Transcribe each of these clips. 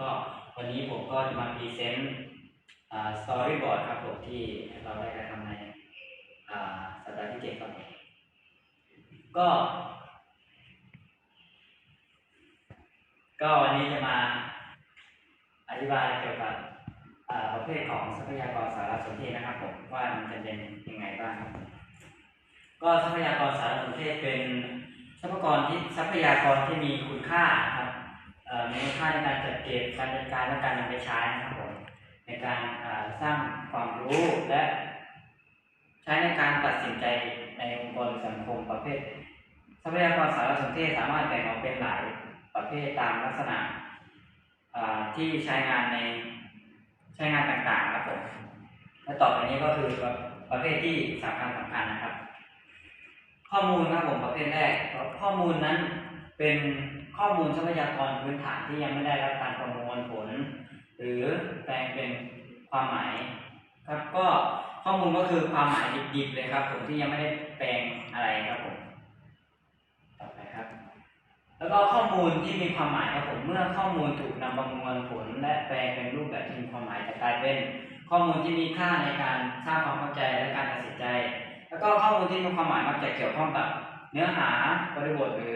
ก็วันนี้ผมก็จะมาพรีเซนต์สตอรี่บอร์ดครับผมที่เราได้กระทำในสัปดาห์ที่เจ็ดครับก็ก็วันนี้จะมาอธิบายเกี่ยวกับประเภทของทรัพยากรสารสนเทศนะครับผมว่ามันจะเป็นยังไงบ้างครับก็ทรัพยากรสารสนเทศเป็นทรัพยากรที่ทรัพยากรที่มีคุณค่าครับ มีคุณค่าในการจัดเก็บการจัดการและการนำไปใช้นะครับผมในการสร้างความรู้และ ใช้ในการตัดสินใจในองค์กรสังคมประเภท ทรัพยากรสารสนเทศสามารถแบ่งออกเป็นหลายประเภทตามลักษณะที่ใช้งานในใช้งานต่างๆครับผมและต่อไปนี้ก็คือประประเภทที่สำคัญสำคัญนะครับ ข้อมูลครับผมประเภทแรกข้อมูลนั้นเป็น ข้อมูลทรัพยากรพื้นฐานที่ยังไม่ได้รับการประมวลผล หรือแปลงเป็นความหมายครับก็ข้อมูลก็คือความหมายดิบๆเลยครับผมที่ยังไม่ได้แปลงอะไรครับผมต่อไปครับ แล้วก็ข้อมูลที่มีความหมายครับผมเมื่อข้อมูลถูกนำประมวลผล และแปลงเป็นรูปแบบที่มีความหมายจะกลายเป็น ข้อมูลที่มีค่าในการสร้างความเข้าใจและการตัดสินใจ แล้วก็ข้อมูลที่มีความหมายมักจะเกี่ยวข้องกับเนื้อหาบริบทหรือ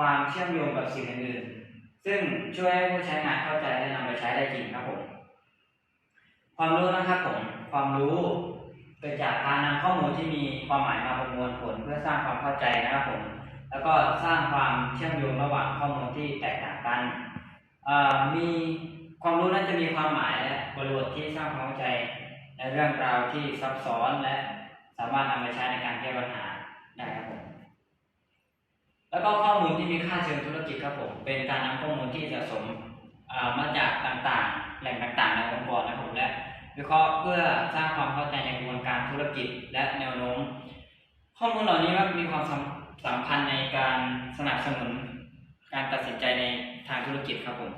ความเชื่อมโยงกับสิ่งอื่นๆซึ่งช่วยให้ผู้ใช้งานเข้าใจและนำไปใช้ได้จริงครับผม ความรู้นะครับผม ความรู้เกิดจากการนำข้อมูลที่มีความหมายมาประมวลผลเพื่อสร้างความเข้าใจนะครับผม แล้วก็สร้างความเชื่อมโยงระหว่างข้อมูลที่แตกต่างกันมีความรู้นั้นจะมีความหมายและบริบทที่สร้างความเข้าใจในเรื่องราวที่ซับซ้อนและสามารถนำไปใช้ในการแก้ปัญหา แล้วก็ข้อมูลที่มีค่าเชิงธุรกิจครับผม เป็นการนำข้อมูลที่สะสมมาจากต่างๆ แหล่งต่างๆในองค์กรนะครับผมและวิเคราะห์เพื่อสร้างความเข้าใจในกระบวนการธุรกิจและแนวโน้ม ข้อมูลเหล่านี้มันมีความสำสำคัญในการสนับสนุนการตัดสินใจในทางธุรกิจครับผม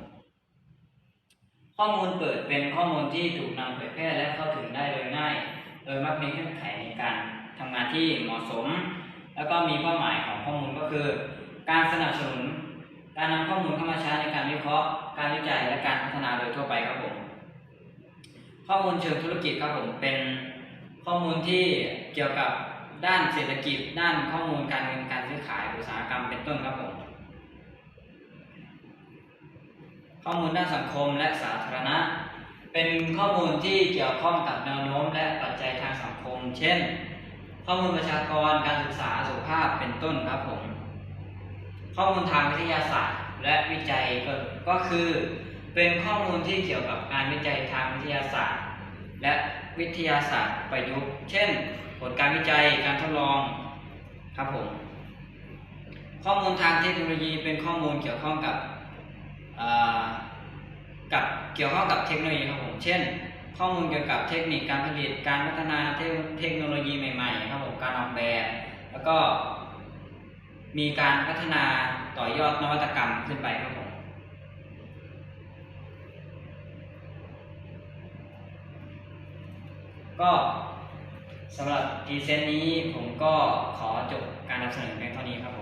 ข้อมูลเปิดเป็นข้อมูลที่ถูกนำเผยแพร่และเข้าถึงได้โดยง่าย โดยมักมีเงื่อนไขในการทำงานที่เหมาะสม แล้วก็มีเป้าหมายของข้อมูลก็คือ การสนับสนุน การนำข้อมูลเข้ามาใช้ในการวิเคราะห์ การวิจัยและการพัฒนาโดยทั่วไปครับผม ข้อมูลเชิงธุรกิจครับผมเป็นข้อมูลที่เกี่ยวกับด้านเศรษฐกิจ ด้านข้อมูลการเงินการซื้อขายอุตสาหกรรมเป็นต้นครับผม ข้อมูลด้านสังคมและสาธารณะ เป็นข้อมูลที่เกี่ยวข้องกับแนวโน้มและปัจจัยทางสังคม เช่น ข้อมูลประชากรการศึกษาสุขภาพเป็นต้นครับผม ข้อมูลทางวิทยาศาสตร์ และวิจัยก็ก็คือ เป็นข้อมูลที่เกี่ยวกับการวิจัยทางวิทยาศาสตร์ และวิทยาศาสตร์ประยุกต์ เช่น ผลการวิจัยการทดลองครับผม ข้อมูลทางเทคโนโลยีเป็นข้อมูลเกี่ยวข้องกับกับเกี่ยวข้องกับเทคโนโลยีครับผม เช่น ข้อมูลเกี่ยวกับเทคนิคการผลิตการพัฒนาเทคโนโลยีใหม่ๆครับผมการออกแบบ แล้วก็มีการพัฒนาต่อยอดนวัตกรรมขึ้นไปครับผมก็สำหรับพรีเซนนี้ผมก็ขอจบการนำเสนอเพียงเท่านี้ครับ